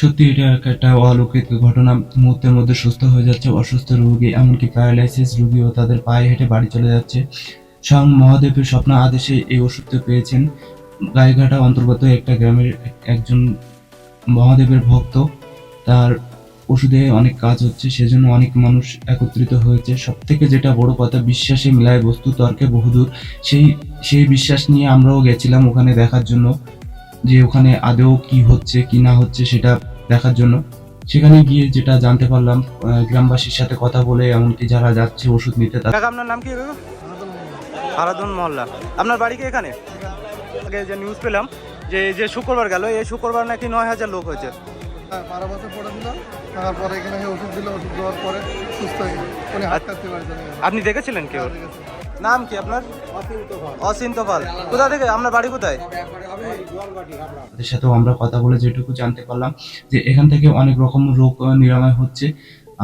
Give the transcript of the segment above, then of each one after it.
সত্যি এটা এক একটা অলৌকিক ঘটনা। মুহূর্তের মধ্যে সুস্থ হয়ে যাচ্ছে, অসুস্থ রোগী, এমনকি প্যারালাইসিস রোগীও তাদের পায়ে হেঁটে বাড়ি চলে যাচ্ছে। স্বয়ং মহাদেবের স্বপ্ন আদেশে এই ওষুধটা পেয়েছেন। গাইঘাটা অন্তর্গত একটা গ্রামের একজন মহাদেবের ভক্ত। তার ওষুধে অনেক কাজ হচ্ছে, সেজন্য অনেক মানুষ একত্রিত হয়েছে। সব থেকে যেটা বড় কথা, বিশ্বাসে মিলায় বস্তু, তর্কে বহুদূর। সেই সেই বিশ্বাস নিয়ে আমরাও গেছিলাম ওখানে দেখার জন্য। যে ওখানে আদৌ কি হচ্ছে কি না হচ্ছে সেটা দেখার জন্য। সেখানে গিয়ে যেটা জানতে পারলাম গ্রামবাসীর সাথে কথা বলে এমনকি যারা যাচ্ছে ওষুধ নিতে তারা কাকা আপনার নাম কি কাকা? হারাধন মহল্লা। আপনার বাড়ি কি এখানে? আগে যে নিউজ পেলাম যে যে শুক্রবার গেল এই শুক্রবার নাকি নয় হাজার লোক হয়েছে। হ্যাঁ বারো বছর তারপরে এখানে ওষুধ দিল ওষুধ দেওয়ার পরে সুস্থ হয়ে পারছেন আপনি দেখেছিলেন কেউ? নাম কি আপনার? অসিন্ত পাল কোথা থেকে? আপনার বাড়ি কোথায়? তাদের সাথেও আমরা কথা বলে যেটুকু জানতে পারলাম যে এখান থেকে অনেক রকম রোগ নিরাময় হচ্ছে।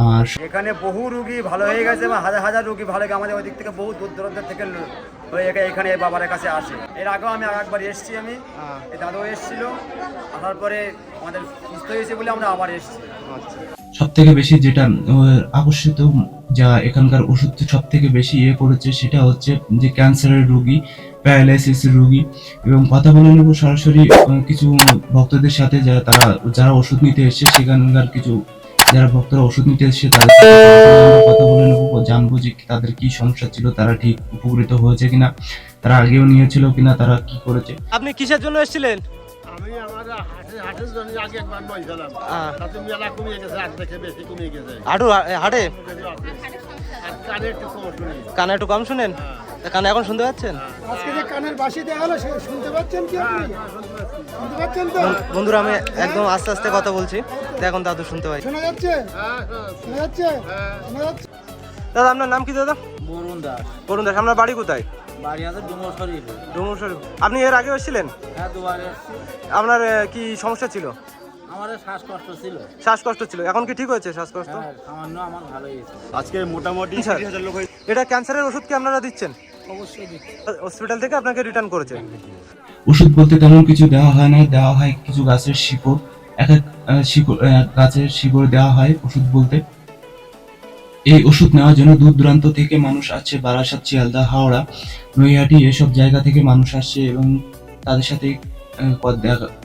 আর এখানে বহু রুগী ভালো হয়ে গেছে এবং হাজার হাজার রুগী ভালো হয়ে গেছে। আমাদের ওই দিক থেকে বহু দূর দূরান্ত থেকে হয়ে এখা- এখানে বাবার কাছে আসে। এর আগেও আমি একবার এসেছি আমি। এই দাদাও এসেছিল। আসার পরে আমাদের সুস্থ হয়েছে বলে আমরা আবার এসেছি। সব থেকে বেশি যেটা আকর্ষিত যা এখানকার ওষুধ সব থেকে বেশি ইয়ে করেছে সেটা হচ্ছে যে ক্যান্সারের রোগী প্যারালাইসিস রোগী এবং কথা বলে নেব সরাসরি কিছু ভক্তদের সাথে যারা তারা, যারা ওষুধ নিতে এসেছে সেখানকার কিছু, যারা ভক্তরা ওষুধ নিতে এসেছে তাদের কথা বলে নেব জানব যে তাদের কি সমস্যা ছিল, তারা ঠিক উপকৃত হয়েছে কিনা, তারা আগেও নিয়েছিল কিনা, তারা কি করেছে। আপনি কিসের জন্য এসেছিলেন? আমি আমার হাটের হাটের জন্য আগে একবার নয় তাতে মেলা কমিয়ে গেছে আর দেখে বেশি কমিয়ে গেছে। হাঁটু? হাটে কানে একটু সমস্যা নেই কানে একটু কম শুনেন? কানে এখন শুনতে পাচ্ছেন? আজকে যে কানের বাসি দেওয়া হলো শুনতে পাচ্ছেন কি আপনি? শুনতে পাচ্ছেন তো? বন্ধুরা আমি একদম আস্তে আস্তে কথা বলছি। এখন দাদু শুনতে পাই। শোনা যাচ্ছে? শোনা যাচ্ছে? শোনা যাচ্ছে? দাদা আপনার নাম কি দাদা? বরুণ দাস। বরুণ দাস আপনার বাড়ি কোথায়? বাড়ি আছে ডুমর শরীফ। ডুমুর শরীফ। আপনি এর আগেও এসেছিলেন? হ্যাঁ দুবার এসছি। আপনার আহ, কি সমস্যা ছিল? আমার শ্বাসকষ্ট ছিল। শ্বাসকষ্ট ছিল। এখন কি ঠিক হয়েছে শ্বাসকষ্ট? হ্যাঁ সামান্য আমার ভালো হয়েছে। আজকে মোটামুটি স্যার। তিরিশ হাজার লোক হয়েছে। এটা ক্যান্সারের ওষুধ কি আপনারা দিচ্ছেন? অবশ্যই দিচ্ছি। হসপিটাল থেকে আপনাকে রিটার্ন করেছে। ওষুধ বলতে তেমন কিছু দেওয়া হয় না। দেওয়া হয় কিছু গাছের শিকড়। এক এক আহ, শিকড় আহ, গাছের শিকড় দেওয়া হয় ওষুধ বলতে। এই ওষুধ নেওয়ার জন্য দূর দূরান্ত থেকে মানুষ আসছে, বারাসাত, শিয়ালদা, হাওড়া, নৈহাটি, এসব জায়গা থেকে মানুষ আসছে এবং তাদের সাথে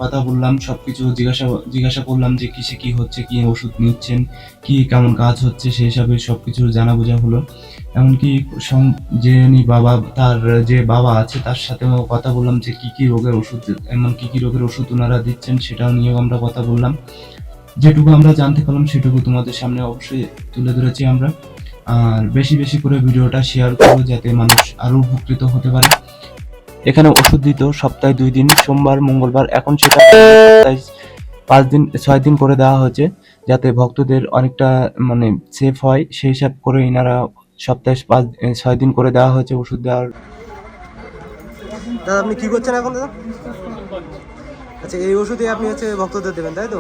কথা বললাম সব কিছু জিজ্ঞাসা জিজ্ঞাসা করলাম যে কিসে কি হচ্ছে, কি ওষুধ নিচ্ছেন, কি কেমন কাজ হচ্ছে, সেই হিসাবে সবকিছু জানা বোঝা হলো। এমনকি যে বাবা, তার যে বাবা আছে, তার সাথেও কথা বললাম যে কি কি রোগের ওষুধ এমন কি কি রোগের ওষুধ ওনারা দিচ্ছেন, সেটাও নিয়েও আমরা কথা বললাম। যেটুকু আমরা জানতে পারলাম, সেটুকু তোমাদের সামনে অবশ্যই তুলে ধরেছি আমরা। আর বেশি বেশি করে ভিডিওটা শেয়ার করব যাতে মানুষ আরও উপকৃত হতে পারে। এখানে ওষুধ দিত, সপ্তাহে দুই দিন, সোমবার, মঙ্গলবার, এখন সেটা পাঁচ দিন, ছয় দিন করে দেওয়া হয়েছে, যাতে ভক্তদের অনেকটা মানে সেফ হয়। সেই হিসাব করে এনারা সপ্তাহে পাঁচ, ছয় দিন করে দেওয়া হয়েছে ওষুধ দেওয়ার। দাদা, আপনি কি করছেন এখন, দাদা? আচ্ছা এই ওষুধে আপনি হচ্ছে ভক্তদের দেবেন, তাই তো?